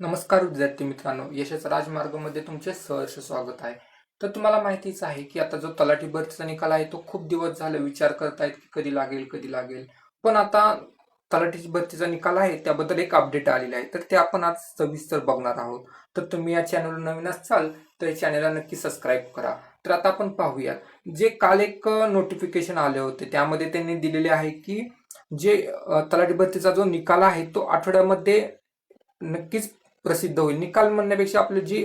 नमस्कार विद्यार्थी मित्रांनो यशच राजमार्गमध्ये तुमचे सहर्ष स्वागत आहे. तर तुम्हाला माहितीच आहे की आता जो तलाठी भरतीचा निकाल आहे तो खूप दिवस झाले विचार करतायत की कधी लागेल कधी लागेल. पण आता तलाठी भरतीचा निकाल आहे त्याबद्दल एक अपडेट आलेला आहे. तर ते आपण आज सविस्तर बघणार आहोत. तर तुम्ही या चॅनलवर नवीन असाल तर या चॅनलला नक्की सबस्क्राईब करा. तर आता आपण पाहूयात जे काल एक नोटिफिकेशन आले होते त्यामध्ये त्यांनी दिलेले आहे की जे तलाठी भरतीचा जो निकाल आहे तो आठवड्यामध्ये नक्कीच प्रसिद्ध होईल. निकाल म्हणण्यापेक्षा आपले जी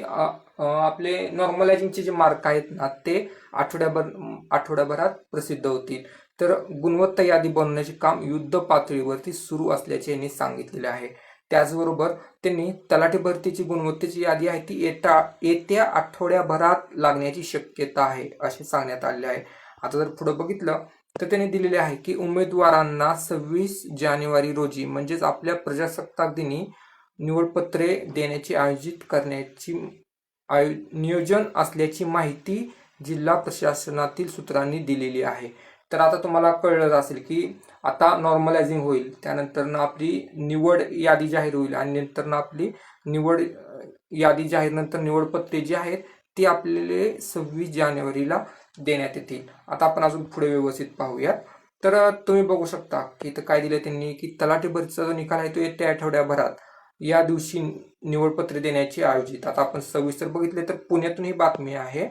आपले नॉर्मलायझिंगचे जे मार्क आहेत ना ते आठवड्याभर आठवड्याभरात प्रसिद्ध होतील. तर गुणवत्ता यादी बनवण्याचे काम युद्ध पातळीवरती सुरू असल्याचे यांनी सांगितलेले आहे. त्याचबरोबर त्यांनी तलाठी भरतीची गुणवत्तेची यादी आहे ती येता येत्या आठवड्याभरात लागण्याची शक्यता आहे असे सांगण्यात आले आहे. आता जर पुढे बघितलं तर त्यांनी दिलेले आहे की उमेदवारांना सव्वीस जानेवारी रोजी म्हणजेच आपल्या प्रजासत्ताक दिनी निवडपत्रे देण्याची आयोजित करण्याची आयो नियोजन असल्याची माहिती जिल्हा प्रशासनातील सूत्रांनी दिलेली आहे. तर आता तुम्हाला कळलं असेल की आता नॉर्मलायझिंग होईल. त्यानंतर आपली निवड यादी जाहीर होईल आणि नंतर आपली निवड यादी जाहीर नंतर निवडपत्रे जी आहेत ती आपल्याला सव्वीस जानेवारीला देण्यात येतील. आता आपण अजून पुढे व्यवस्थित पाहूयात. तर तुम्ही बघू शकता की इथं काय दिलं त्यांनी की तलाठी भरतीचा जो निकाल आहे तो येत्या आठवड्याभरात या दिवशी निवडपत्रे देण्याची आयोजित. आता आपण सविस्तर बघितले तर पुण्यातून ही बातमी आहे.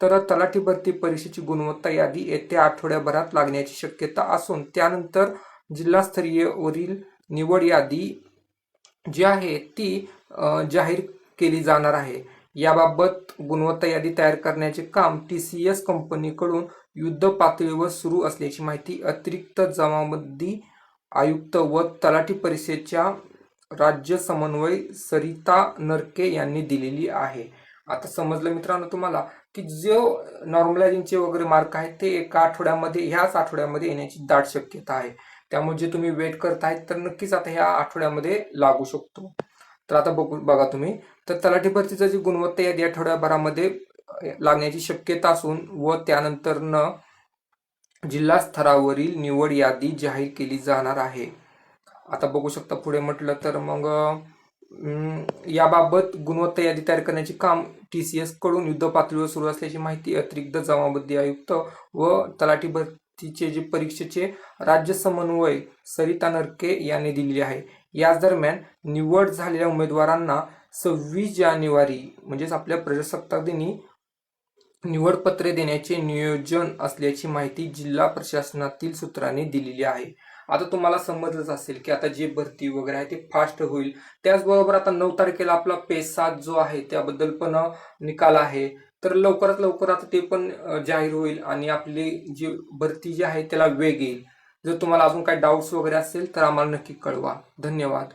तर तलाठी भरती परीक्षेची गुणवत्ता यादी येत्या आठवड्याभरात लागण्याची शक्यता असून त्यानंतर जिल्हास्तरीय वरील निवड यादी जी आहे ती जाहीर केली जाणार आहे. याबाबत गुणवत्ता यादी तयार करण्याचे काम टी सी एस कंपनीकडून युद्ध पातळीवर सुरू असल्याची माहिती अतिरिक्त जमाबंदी आयुक्त व तलाठी परिषदेच्या राज्य समन्वय सरिता नरके यांनी दिलेली आहे. आता समजलं मित्रांनो तुम्हाला की जो नॉर्मलायझिंगचे वगैरे मार्क आहेत ते एका आठवड्यामध्ये ह्याच आठवड्यामध्ये येण्याची दाट शक्यता आहे. त्यामुळे जे तुम्ही वेट करतायत तर नक्कीच आता ह्या आठवड्यामध्ये लागू शकतो. तर आता बघू बघा तुम्ही. तर तलाठी भरतीचं जी गुणवत्ता यादी आठवड्याभरामध्ये लागण्याची शक्यता असून व त्यानंतर न जिल्हा स्तरावरील निवड यादी जाहीर केली जाणार आहे. आता बघू शकता पुढे म्हटलं तर मग याबाबत गुणवत्ता यादी तयार करण्याचे काम टी सी एसकडून युद्ध पातळीवर सुरू असल्याची माहिती अतिरिक्त जमाबंदी आयुक्त व तलाठी भरतीचे जे परीक्षेचे राज्य समन्वय सरिता नरके यांनी दिलेली आहे. याच दरम्यान निवड झालेल्या उमेदवारांना सव्वीस जानेवारी म्हणजेच आपल्या प्रजासत्ताक दिनी निवडपत्रे देण्याचे नियोजन असल्याची माहिती जिल्हा प्रशासनातील सूत्रांनी दिलेली आहे. आता तुम्हाला समजलंच असेल की आता जे भरती वगैरे आहे ते फास्ट होईल. त्याचबरोबर आता नऊ तारखेला आपला पेसात जो आहे त्याबद्दल पण निकाल आहे. तर लवकरात लवकर आता ते पण जाहीर होईल आणि आपली जी भरती जी आहे त्याला वेग येईल. जर तुम्हाला अजून काही डाऊट्स वगैरे असेल तर आम्हाला नक्की कळवा. धन्यवाद.